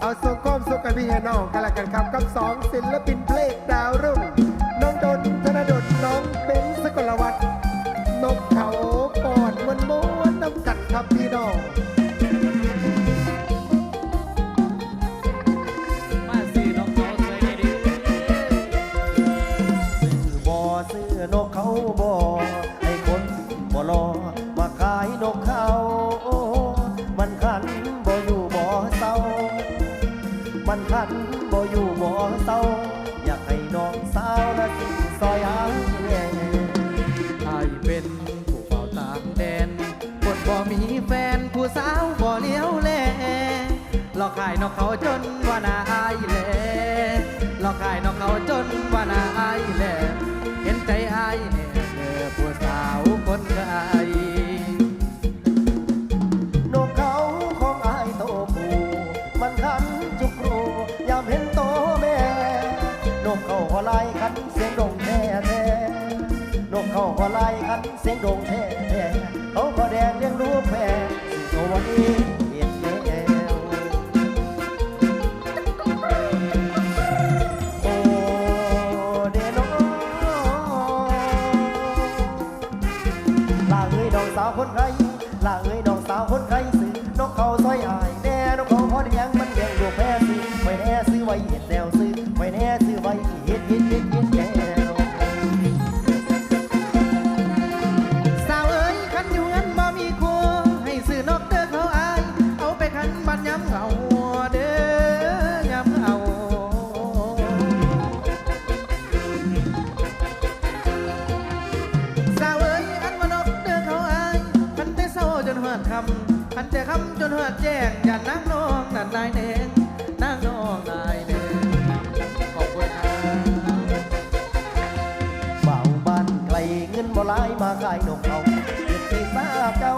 เอาส่งคมสุขกันพี่ให้น้องกันละกันครับกับสองศิลปินเพลงดาวรุ่งน้องดนธนดลน้องเบนสกลวัฒน์นกเขาปอดมันม้วนน้ำกัดครับพี่น้องมาซื้อน้องเขาสวยดีบ่อซื้อนกเขาบ่ให้คนบ่รอมาขายนกเขาายนกเขาจนว่านาอายแลหลอกขายนกเขาจนว่านาอายแลเห็นใจอายแน่เด้อผู้สาวคนไกลนกเขาของอายโตผูมันขันจุกรูยามเห็นโตแม่นกเขาขอไล่ขันเสียงดงแท้แท้นกเขาขอไล่ขันเสียงดงแท้แท้ อ้ยน้องสาวคนไทยลาเอ้ยน้องสาวคนไทยซื้อนกเขาซอยอายแน่นกเขาพอดียังมันแดงดูแพ้ซื้อไว้แน่ซื้อไว้เห็นแนว ดคำพันแต่คำจนหอดแจ้งอย่านั่งนองนั่นนายแดงนั่งนองนายแดงขอบคุณครับบ่าบ้านไกลเงินบ่หลายมาขายนกเขาเด็กที่ซาเก่า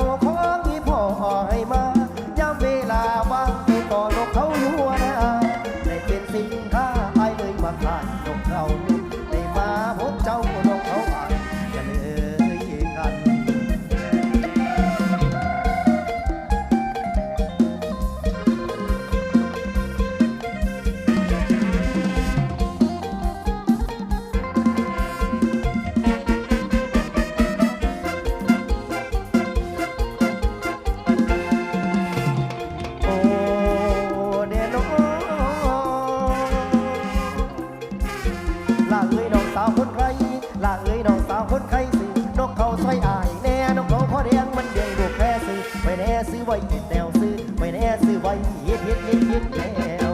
ไว้เห็ดแนวซื้อไว้แน่ซื้อไว้เฮ็ดเฮ็ดเฮ็ดเฮ็ดแนว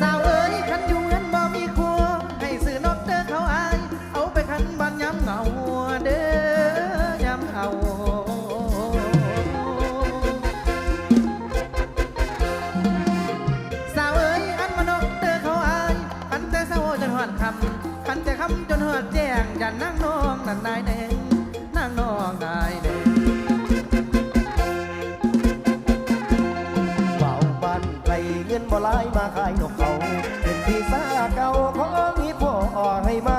สาวเอ๋ยขันอยู่เงินบ่มีครัวให้ซื้อนกเด้อเขาอายเอาไปขันบันย้ำเหงาเด้อย้ำเอาสาวเอ๋ยอันมานกเด้อเขาอายขันแต่เศร้าจนหอดคำขันแต่คำจนหอดแจ้งอย่านั่งนองนั่นนายแดง นั่งองนายแดงเบาบ้านไกลเงินบ่ลายมาขายนกเขา เป็นที่ซาเก่าของอีพ่อให้มา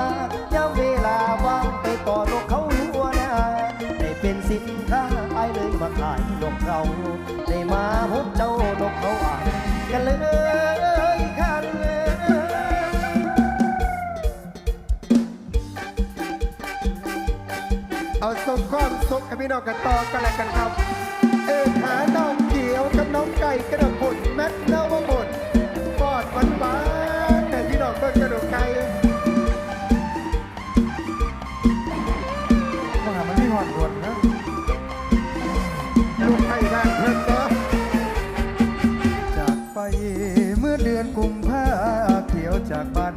ยามเวลาว่างไปต่อนกเขาอยู่นะได้เป็นสินค้าไอ้เลยมาขายนกเขาได้มาพบเจ้านกเขาอ่านกันเลย เอาส่งความสุขให้พี่น้องกันต่อกันละกันครับ เออหาน้องเขียวกับน้องไก่กระดกผลแมทนวบดฟอดหวานหวานๆแต่พี่น้องก็กระดกไก่ว่ามันไม่หอดด่วนนะลูกไก่บ้านเพิ่มเติมจากไปเมื่อเดือนกุมภาเขียวจากบ้า